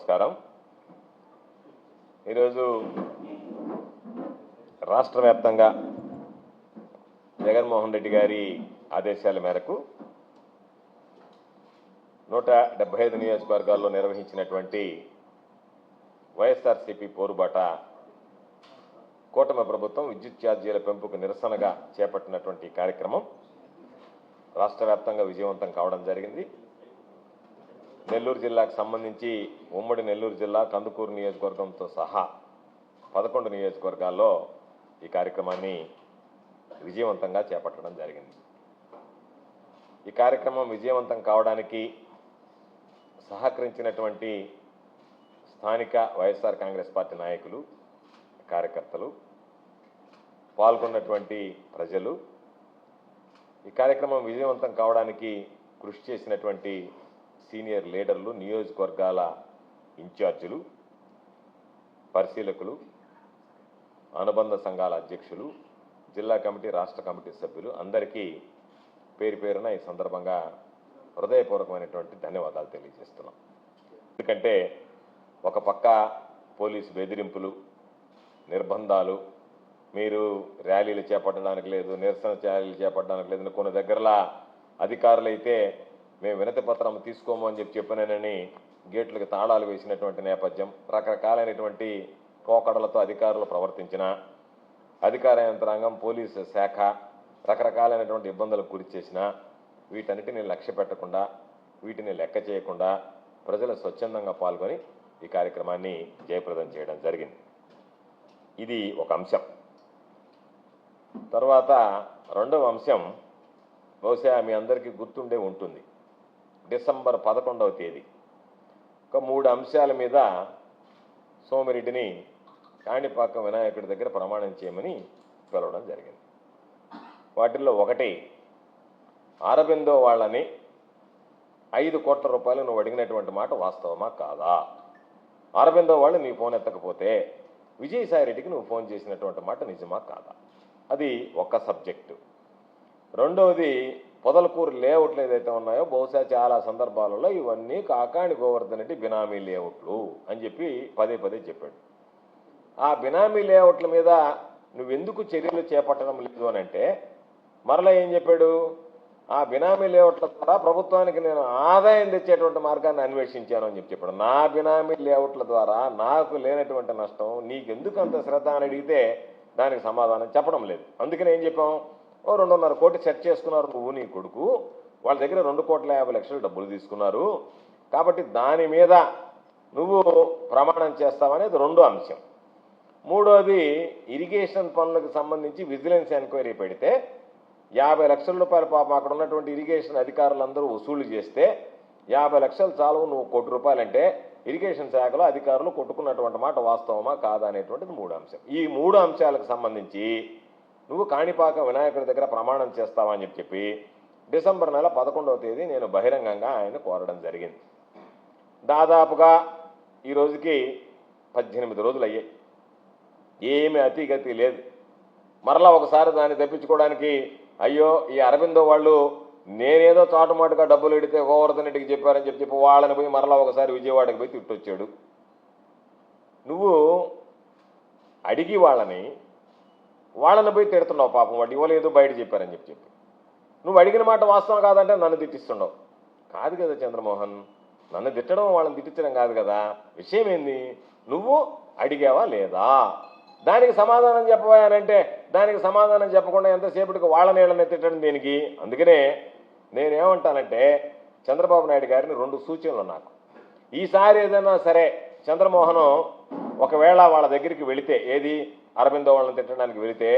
నమస్కారం. ఈరోజు రాష్ట్ర వ్యాప్తంగా జగన్మోహన్ రెడ్డి గారి ఆదేశాల మేరకు నూట డెబ్బై ఐదు నియోజకవర్గాల్లో నిర్వహించినటువంటి వైఎస్ఆర్సీపీ పోరుబాట కూటమి ప్రభుత్వం విద్యుత్ ఛార్జీల పెంపుకు నిరసనగా చేపట్టినటువంటి కార్యక్రమం రాష్ట్ర వ్యాప్తంగా విజయవంతం కావడం జరిగింది. నెల్లూరు జిల్లాకు సంబంధించి ఉమ్మడి నెల్లూరు జిల్లా కందుకూరు నియోజకవర్గంతో సహా పదకొండు నియోజకవర్గాల్లో ఈ కార్యక్రమాన్ని విజయవంతంగా చేపట్టడం జరిగింది. ఈ కార్యక్రమం విజయవంతం కావడానికి సహకరించినటువంటి స్థానిక వైఎస్ఆర్ కాంగ్రెస్ పార్టీ నాయకులు కార్యకర్తలు పాల్గొన్నటువంటి ప్రజలు ఈ కార్యక్రమం విజయవంతం కావడానికి కృషి చేసినటువంటి సీనియర్ లీడర్లు నియోజకవర్గాల ఇన్ఛార్జీలు పరిశీలకులు అనుబంధ సంఘాల అధ్యక్షులు జిల్లా కమిటీ రాష్ట్ర కమిటీ సభ్యులు అందరికీ పేరు పేరున ఈ సందర్భంగా హృదయపూర్వకమైనటువంటి ధన్యవాదాలు తెలియజేస్తున్నాం. ఎందుకంటే ఒక పక్క పోలీసు బెదిరింపులు నిర్బంధాలు మీరు ర్యాలీలు చేపట్టడానికి లేదు నిరసన ర్యాలీలు చేపట్టడానికి లేదు కొన్ని దగ్గరలా అధికారులైతే మేము వినతి పత్రం తీసుకోము అని చెప్పి చెప్పినానని గేట్లకు తాళాలు వేసినటువంటి నేపథ్యం రకరకాలైనటువంటి పోకడలతో అధికారులు ప్రవర్తించిన అధికార యంత్రాంగం పోలీసు శాఖ రకరకాలైనటువంటి ఇబ్బందులకు గురి చేసిన వీటన్నిటిని లక్ష్య పెట్టకుండా వీటిని లెక్క చేయకుండా ప్రజలు స్వచ్ఛందంగా పాల్గొని ఈ కార్యక్రమాన్ని జయప్రదం చేయడం జరిగింది. ఇది ఒక అంశం. తర్వాత రెండవ అంశం బహుశా మీ అందరికీ గుర్తుండే ఉంటుంది. డిసెంబర్ పదకొండవ తేదీ. ఒక మూడు అంశాల మీద సోమిరెడ్డిని కాణిపాక వినాయకుడి దగ్గర ప్రమాణం చేయమని పిలవడం జరిగింది. వాటిల్లో ఒకటి అరబిందో వాళ్ళని ఐదు కోట్ల రూపాయలు నువ్వు అడిగినటువంటి మాట వాస్తవమా కాదా? అరబిందో వాళ్ళు నీ ఫోన్ ఎత్తకపోతే విజయసాయి రెడ్డికి నువ్వు ఫోన్ చేసినటువంటి మాట నిజమా కాదా? అది ఒక సబ్జెక్టు. రెండవది పొదలకూరు లేఅవుట్లు ఏదైతే ఉన్నాయో బహుశా చాలా సందర్భాలలో ఇవన్నీ కాకాణి గోవర్ధన్ రెడ్డి బినామీ లేఅవుట్లు అని చెప్పి పదే పదే చెప్పాడు. ఆ బినామీ లేఅవుట్ల మీద నువ్వెందుకు చర్యలు చేపట్టడం లేదు అని అంటే మరలా ఏం చెప్పాడు? ఆ బినామీ లేఅవుట్ల ద్వారా ప్రభుత్వానికి నేను ఆదాయం తెచ్చేటువంటి మార్గాన్ని అన్వేషించాను అని చెప్పి చెప్పాడు. నా బినామీ లేఅవుట్ల ద్వారా నాకు లేనటువంటి నష్టం నీకెందుకు అంత శ్రద్ధ అని అడిగితే దానికి సమాధానం చెప్పడం లేదు. అందుకని ఏం చెప్పాం? ఓ రెండున్నర కోటి సెట్ చేసుకున్నారు నువ్వు నీ కొడుకు. వాళ్ళ దగ్గర రెండు కోట్ల యాభై లక్షలు డబ్బులు తీసుకున్నారు. కాబట్టి దాని మీద నువ్వు ప్రమాణం చేస్తావనేది రెండో అంశం. మూడోది ఇరిగేషన్ పనులకు సంబంధించి విజిలెన్స్ ఎంక్వైరీ పెడితే యాభై లక్షల రూపాయల పాపం అక్కడ ఉన్నటువంటి ఇరిగేషన్ అధికారులందరూ వసూలు చేస్తే యాభై లక్షలు చాలు నువ్వు కోటి రూపాయలంటే ఇరిగేషన్ శాఖలో అధికారులు కొట్టుకున్నటువంటి మాట వాస్తవమా కాదా అనేటువంటిది మూడు అంశం. ఈ మూడు అంశాలకు సంబంధించి నువ్వు కాణిపాక వినాయకుడి దగ్గర ప్రమాణం చేస్తావా అని చెప్పి చెప్పి డిసెంబర్ నెల పదకొండవ తేదీ నేను బహిరంగంగా ఆయన కోరడం జరిగింది. దాదాపుగా ఈ రోజుకి పద్దెనిమిది రోజులు అయ్యాయి. ఏమి అతిగతి లేదు. మరలా ఒకసారి దాన్ని తెప్పించుకోవడానికి అయ్యో ఈ అరవిందో వాళ్ళు నేనేదో చాటుమాటుగా డబ్బులు ఎడితే గోవర్ధన్ రెడ్డికి చెప్పారని చెప్పి చెప్పి వాళ్ళని పోయి మరలా ఒకసారి విజయవాడకి పోయి తిట్టొచ్చాడు. నువ్వు అడిగి వాళ్ళని వాళ్ళని పోయి తిడుతున్నావు పాపం. వాడు ఇవ్వలేదు బయట చెప్పారని చెప్పి చెప్పి. నువ్వు అడిగిన మాట వాస్తవం కాదంటే నన్ను తిట్టిస్తున్నావు. కాదు కదా చంద్రమోహన్ నన్ను తిట్టడం వాళ్ళని తిట్టించడం కాదు కదా. విషయం ఏంది? నువ్వు అడిగావా లేదా? దానికి సమాధానం చెప్పబోయానంటే దానికి సమాధానం చెప్పకుండా ఎంతసేపటికి వాళ్ళ నీళ్ళని తిట్టడం దీనికి? అందుకనే నేనేమంటానంటే చంద్రబాబు నాయుడు గారిని రెండు సూచనలు నాకు. ఈసారి ఏదైనా సరే చంద్రమోహన్ ఒకవేళ వాళ్ళ దగ్గరికి వెళితే ఏది? అరవిందో వాళ్ళని తిట్టడానికి వెళితే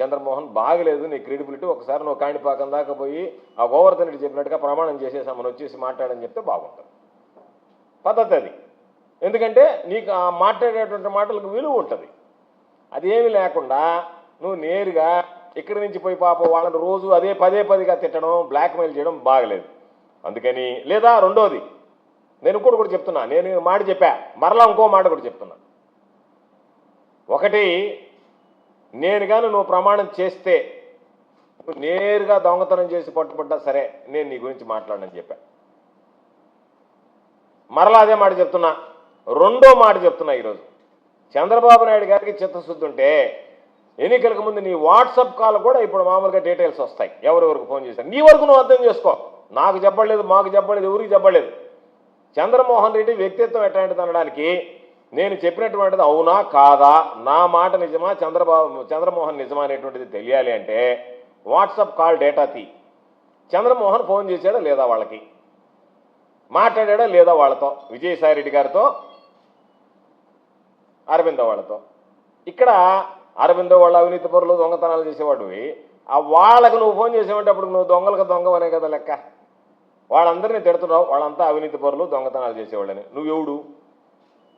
చంద్రమోహన్ బాగలేదు నీ క్రెడిబిలిటీ ఒకసారి నువ్వు కాణిపాకం దాకా పోయి ఆ గోవర్ధనుడు చెప్పినట్టుగా ప్రమాణం చేసేసామని వచ్చేసి మాట్లాడని చెప్తే బాగుంటుంది. పద్ధతి అది. ఎందుకంటే నీకు ఆ మాట్లాడేటువంటి మాటలకు విలువ ఉంటుంది. అది ఏమీ లేకుండా నువ్వు నేరుగా ఇక్కడి నుంచి పోయి పాప వాళ్ళని రోజు అదే పదే పదిగా తిట్టడం బ్లాక్మెయిల్ చేయడం బాగలేదు. అందుకని లేదా రెండోది నేను ఇంకోటి కూడా చెప్తున్నా నేను మాట చెప్పా మరలా ఇంకో మాట కూడా చెప్తున్నా. ఒకటి నేను కానీ నువ్వు ప్రమాణం చేస్తే నువ్వు నేరుగా దొంగతనం చేసి పట్టుబడ్డా సరే నేను నీ గురించి మాట్లాడనని చెప్పా. మరలా అదే మాట చెప్తున్నా. రెండో మాట చెప్తున్నా ఈరోజు. చంద్రబాబు నాయుడు గారికి చిత్తశుద్ధి ఉంటే ఎన్నికలకు ముందు నీ వాట్సాప్ కాల్ కూడా ఇప్పుడు మామూలుగా డీటెయిల్స్ వస్తాయి. ఎవరెవరికి ఫోన్ చేశారు? నీ వరకు నువ్వు అర్థం చేసుకో. నాకు చెప్పలేదు మాకు చెప్పలేదు ఎవరికి చెప్పలేదు. చంద్రమోహన్ రెడ్డి వ్యక్తిత్వం ఎట్లాంటిది అనడానికి నేను చెప్పినటువంటిది అవునా కాదా నా మాట నిజమా చంద్రబాబు చంద్రమోహన్ నిజమా అనేటువంటిది తెలియాలి అంటే వాట్సాప్ కాల్ డేటా తీ. చంద్రమోహన్ ఫోన్ చేశాడా లేదా వాళ్ళకి? మాట్లాడాడా లేదా వాళ్ళతో? విజయసాయి రెడ్డి గారితో? అరవిందో వాళ్ళతో? ఇక్కడ అరవిందో వాళ్ళ అవినీతి పరులు దొంగతనాలు చేసేవాడివి. ఆ వాళ్ళకు నువ్వు ఫోన్ చేసేవంటే అప్పుడు నువ్వు దొంగలకు దొంగవనే కదా లెక్క. వాళ్ళందరినీ తిడుతున్నావు వాళ్ళంతా అవినీతి పరులు దొంగతనాలు చేసేవాళ్ళని. నువ్వు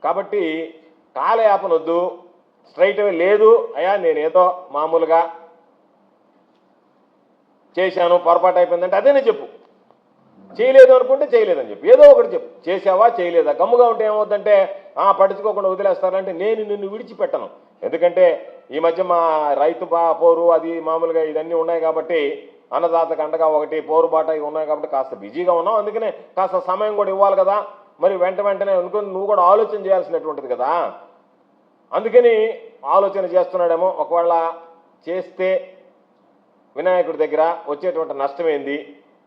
కాబట్టి కాలయాపనొద్దు. స్ట్రైట్ అవే లేదు. అయ్యా నేనేదో మామూలుగా చేశాను పొరపాటు అయిపోయిందంటే అదేనే చెప్పు. చేయలేదు అనుకుంటే చేయలేదని చెప్పు. ఏదో ఒకటి చెప్పు. చేసావా చేయలేదా? గమ్ముగా ఉంటే ఏమవుతుందంటే ఆ పట్టించుకోకుండా వదిలేస్తారంటే నేను నిన్ను విడిచిపెట్టను. ఎందుకంటే ఈ మధ్య మా రైతు పోరు అది మామూలుగా ఇవన్నీ ఉన్నాయి కాబట్టి అన్నదాతకు అండగా ఒకటి పోరు బాట ఇవి ఉన్నాయి కాబట్టి కాస్త బిజీగా ఉన్నాం. అందుకనే కాస్త సమయం కూడా ఇవ్వాలి కదా. మరి వెంట వెంటనే అనుకుని నువ్వు కూడా ఆలోచన చేయాల్సినటువంటిది కదా. అందుకని ఆలోచన చేస్తున్నాడేమో ఒకవేళ చేస్తే వినాయకుడి దగ్గర వచ్చేటువంటి నష్టం ఏంది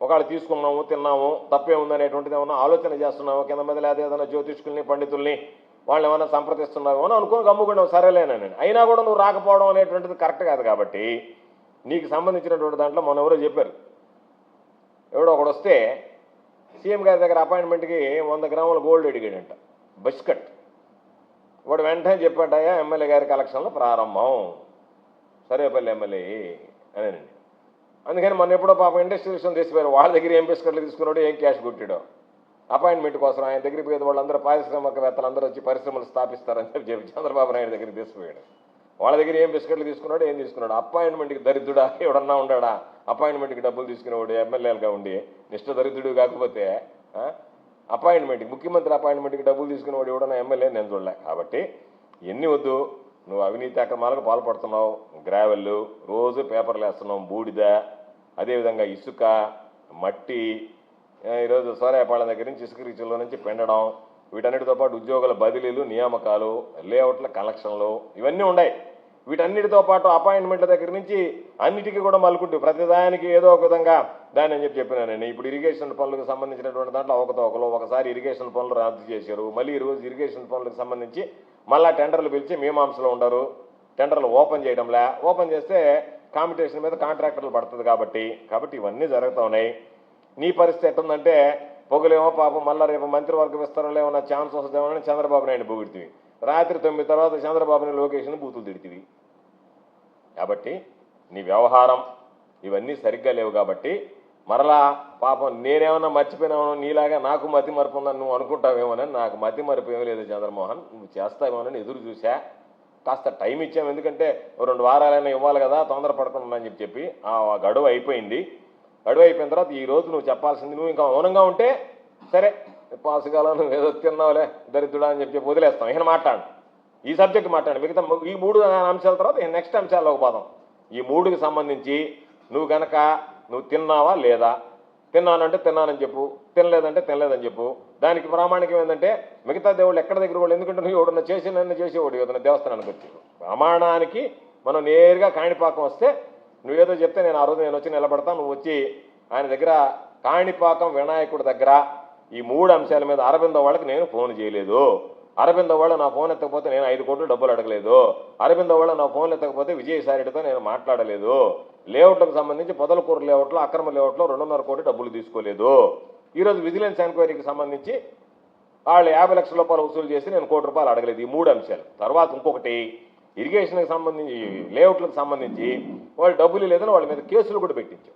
ఒకవేళ తీసుకున్నాము తిన్నాము తప్పే ఉందనేటువంటిది ఏమన్నా ఆలోచన చేస్తున్నాము కింద మీద లేదా ఏదైనా జ్యోతిష్కుల్ని పండితుల్ని వాళ్ళు ఏమైనా సంప్రదిస్తున్నామో అని అనుకుని గమ్ముకుండా సరేలేనని అయినా కూడా నువ్వు రాకపోవడం అనేటువంటిది కరెక్ట్ కాదు కాబట్టి నీకు సంబంధించినటువంటి దాంట్లో మన ఎవరో చెప్పారు. ఎవడో ఒకడు వస్తే సీఎం గారి దగ్గర అపాయింట్మెంట్కి వంద గ్రాముల గోల్డ్ అడిగాడంట. బిస్కట్. వాడు వెంటనే చెప్పాడయ్యా ఎమ్మెల్యే గారి కలెక్షన్లో ప్రారంభం. సరేపల్లి ఎమ్మెల్యే అనండి అందుకని మొన్న ఎప్పుడో పాపం ఇండస్ట్రియలిస్ట్ తీసిపోయారు వాళ్ళ దగ్గర ఏం బిస్కెట్లు తీసుకున్నాడో ఏం క్యాష్ కొట్టాడో. అపాయింట్మెంట్ కోసం ఆయన దగ్గరికి పోయేది వాళ్ళందరూ పారిశ్రామికవేత్తలు అందరూ వచ్చి పరిశ్రమలు స్థాపిస్తారని చెప్పి చెప్పి చంద్రబాబు నాయుడు దగ్గరికి తీసుకుపోయాడు. వాళ్ళ దగ్గర ఏం బిస్కెట్లు తీసుకున్నాడు ఏం తీసుకున్నాడు. అపాయింట్మెంట్కి దరిద్రుడా? ఎవడన్నా ఉన్నాడా అపాయింట్మెంట్కి డబ్బులు తీసుకునేవాడు ఎమ్మెల్యేలుగా ఉండి నిష్ట దరిద్రుడు కాకపోతే అపాయింట్మెంట్కి ముఖ్యమంత్రి అపాయింట్మెంట్కి డబ్బులు తీసుకునేవాడు ఎవడన్నా ఎమ్మెల్యే? నేను చూడలే. కాబట్టి ఎన్ని వద్దు నువ్వు అవినీతి అక్రమాలకు పాల్పడుతున్నావు గ్రావెల్ రోజు పేపర్లు వేస్తున్నావు బూడిద అదేవిధంగా ఇసుక మట్టి ఈరోజు సోరాయపాళెం దగ్గర నుంచి ఇసుక రీచుల్లో నుంచి పెండడం వీటన్నిటితో పాటు ఉద్యోగుల బదిలీలు నియామకాలు లేఅవుట్ల కలెక్షన్లు ఇవన్నీ ఉన్నాయి వీటన్నిటితో పాటు అపాయింట్మెంట్ల దగ్గర నుంచి అన్నిటికీ కూడా మలుకుంటూ ప్రతిదానికి ఏదో ఒక విధంగా దాన్ని అని చెప్పి చెప్పినా నేను. ఇప్పుడు ఇరిగేషన్ పనులకు సంబంధించినటువంటి దాంట్లో ఒకరు ఒకసారి ఇరిగేషన్ పనులు రద్దు చేశారు. మళ్ళీ ఈరోజు రోజు ఇరిగేషన్ పనులకు సంబంధించి మళ్ళా టెండర్లు పిలిచి మీమాంసలో ఉండరు. టెండర్లు ఓపెన్ చేయడంలే. ఓపెన్ చేస్తే కాంపిటీషన్ మీద కాంట్రాక్టర్లు పడుతుంది కాబట్టి. కాబట్టి ఇవన్నీ జరుగుతూ ఉన్నాయి. నీ పరిస్థితి ఎట్టుందంటే పొగలేమో పాపం మళ్ళా రేపు మంత్రివర్గ విస్తరణలో ఏమన్నా ఛాన్స్ వస్తుందేమో అని చంద్రబాబు నాయుడు పొగిడితివి. రాత్రి తొమ్మిది తర్వాత చంద్రబాబుని లోకేష్ని బూతులు తిడితివి. కాబట్టి నీ వ్యవహారం ఇవన్నీ సరిగ్గా లేవు కాబట్టి మరలా పాపం నేనేమన్నా మర్చిపోయినామో నీలాగా నాకు మతి మరపు ఉందని నువ్వు అనుకుంటావేమోనని నాకు మతి మరపు ఏమీ లేదు చంద్రమోహన్. నువ్వు చేస్తావేమోనని ఎదురు చూసా కాస్త టైం ఇచ్చాము ఎందుకంటే రెండు వారాలైనా ఇవ్వాలి కదా తొందరపడకుండా అని చెప్పి చెప్పి ఆ గడువు అయిపోయింది. గడువు అయిపోయిన తర్వాత ఈ రోజు నువ్వు చెప్పాల్సింది నువ్వు ఇంకా మౌనంగా ఉంటే సరే పాసుగాలో నువ్వు ఏదో తిన్నావులే దరిద్రుడా అని చెప్పి చెప్పి వదిలేస్తాం. ఈయన మాట్లాడు. ఈ సబ్జెక్ట్ మాట్లాడు. మిగతా ఈ మూడు అంశాల తర్వాత నెక్స్ట్ అంశాల్లోకి పోదాం. ఈ మూడుకి సంబంధించి నువ్వు గనక నువ్వు తిన్నావా లేదా? తిన్నానంటే తిన్నానని చెప్పు. తినలేదంటే తినలేదని చెప్పు. దానికి ప్రామాణికం ఏంటంటే మిగతా దేవుళ్ళు ఎక్కడ దగ్గర వాళ్ళు ఎందుకంటే నువ్వు ఎవడన్నా చేసి నన్ను చేసేవాడు ఏదైనా దేవస్థానానికి వచ్చి. ప్రమాణానికి మనం నేరుగా కాణిపాకం వస్తే నువ్వేదో చెప్తే నేను ఆ రోజు నేను వచ్చి నిలబడతాను. నువ్వు వచ్చి ఆయన దగ్గర కాణిపాకం వినాయకుడి దగ్గర ఈ మూడు అంశాల మీద అరవిందో వాళ్ళకి నేను ఫోన్ చేయలేదు. అరవిందో వాళ్ళు నా ఫోన్ ఎత్తకపోతే నేను ఐదు కోట్లు డబ్బులు అడగలేదు. అరవిందో వాళ్ళు నా ఫోన్ ఎత్తకపోతే విజయసాయిరెడ్డితో నేను మాట్లాడలేదు. లేఅవుట్లకు సంబంధించి పొదలకూరు లేఅవుట్లో అక్రమ లేఅవుట్లో రెండున్నర కోటి డబ్బులు తీసుకోలేదు. ఈరోజు విజిలెన్స్ ఎంక్వైరీకి సంబంధించి వాళ్ళు యాభై లక్షల రూపాయలు వసూలు చేసి నేను కోటి రూపాయలు అడగలేదు ఈ మూడు అంశాలు. తర్వాత ఇంకొకటి ఇరిగేషన్కి సంబంధించి లేఅవుట్లకు సంబంధించి వాళ్ళు డబ్బులు లేదని వాళ్ళ మీద కేసులు కూడా పెట్టించాం.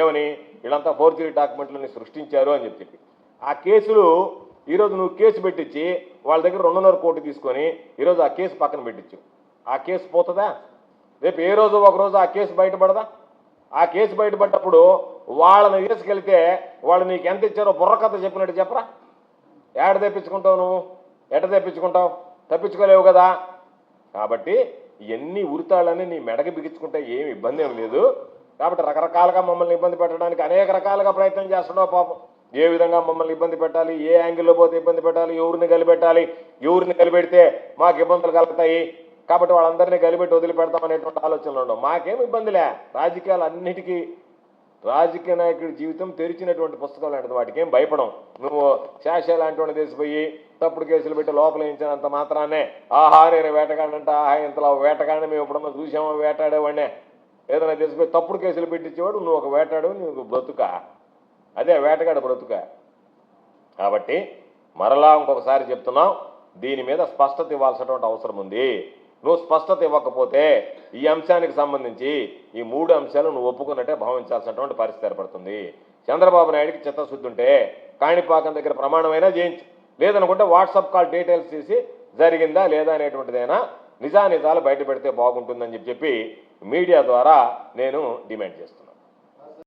ఏమని? వీళ్ళంతా ఫోర్జరీ డాక్యుమెంట్లని సృష్టించారు అని చెప్పి. ఆ కేసులు ఈరోజు నువ్వు కేసు పెట్టించి వాళ్ళ దగ్గర రెండున్నర కోటి తీసుకొని ఈరోజు ఆ కేసు పక్కన పెట్టించు ఆ కేసు పోతుందా? రేపు ఏ రోజు ఒక రోజు ఆ కేసు బయటపడదా? ఆ కేసు బయటపడ్డప్పుడు వాళ్ళని తీసుకెళ్తే వాళ్ళు నీకు ఎంత ఇచ్చారో బుర్రకథ చెప్పినట్టు చెప్పరా? ఏడ తెప్పించుకుంటావు నువ్వు? ఎట తెప్పించుకుంటావు? తప్పించుకోలేవు కదా? కాబట్టి ఇవన్నీ ఉరితాళ్ళని నీ మెడకి బిగించుకుంటే ఏమి ఇబ్బంది ఏం లేదు. కాబట్టి రకరకాలుగా మమ్మల్ని ఇబ్బంది పెట్టడానికి అనేక రకాలుగా ప్రయత్నం చేస్తున్నావు పాపం. ఏ విధంగా మమ్మల్ని ఇబ్బంది పెట్టాలి? ఏ యాంగిల్లో పోతే ఇబ్బంది పెట్టాలి? ఎవరిని కలిపెట్టాలి? ఎవరిని కలిపెడితే మాకు ఇబ్బందులు కలుగుతాయి? కాబట్టి వాళ్ళందరినీ కలిపెట్టి వదిలిపెడతాం అనేటువంటి ఆలోచనలు ఉండవు మాకేం ఇబ్బందిలే. రాజకీయాలు అన్నిటికీ రాజకీయ నాయకుడి జీవితం తెరిచినటువంటి పుస్తకం లాంటిది. వాటికి ఏం భయపడం. నువ్వు శాష లాంటి వాడిని తీసిపోయి తప్పుడు కేసులు పెట్టి లోపల వేయించినంత మాత్రాన్నే ఆహా నేను వేటగాడంట ఆహా ఇంతలో వేటగాడిని మేము ఎప్పుడన్నా చూసామో? వేటాడేవాడినే. ఏదైనా తెలిసిపోయి తప్పుడు కేసులు పెట్టించేవాడు నువ్వు ఒక వేటాడు నువ్వు బ్రతుక. అదే వేటగాడు బ్రతుక. కాబట్టి మరలా ఇంకొకసారి చెప్తున్నాం దీని మీద స్పష్టత ఇవ్వాల్సినటువంటి అవసరం ఉంది. నువ్వు స్పష్టత ఇవ్వకపోతే ఈ అంశానికి సంబంధించి ఈ మూడు అంశాలు నువ్వు ఒప్పుకున్నట్టే భావించాల్సినటువంటి పరిస్థితి ఏర్పడుతుంది. చంద్రబాబు నాయుడికి చిత్తశుద్ధి ఉంటే కాణిపాకం దగ్గర ప్రమాణమైనా చేయించు. లేదనుకుంటే వాట్సాప్ కాల్ డీటెయిల్స్ తీసి జరిగిందా లేదా అనేటువంటిదైనా నిజానిజాలు బయట పెడితే బాగుంటుందని చెప్పి చెప్పి మీడియా ద్వారా నేను డిమాండ్ చేస్తున్నాను.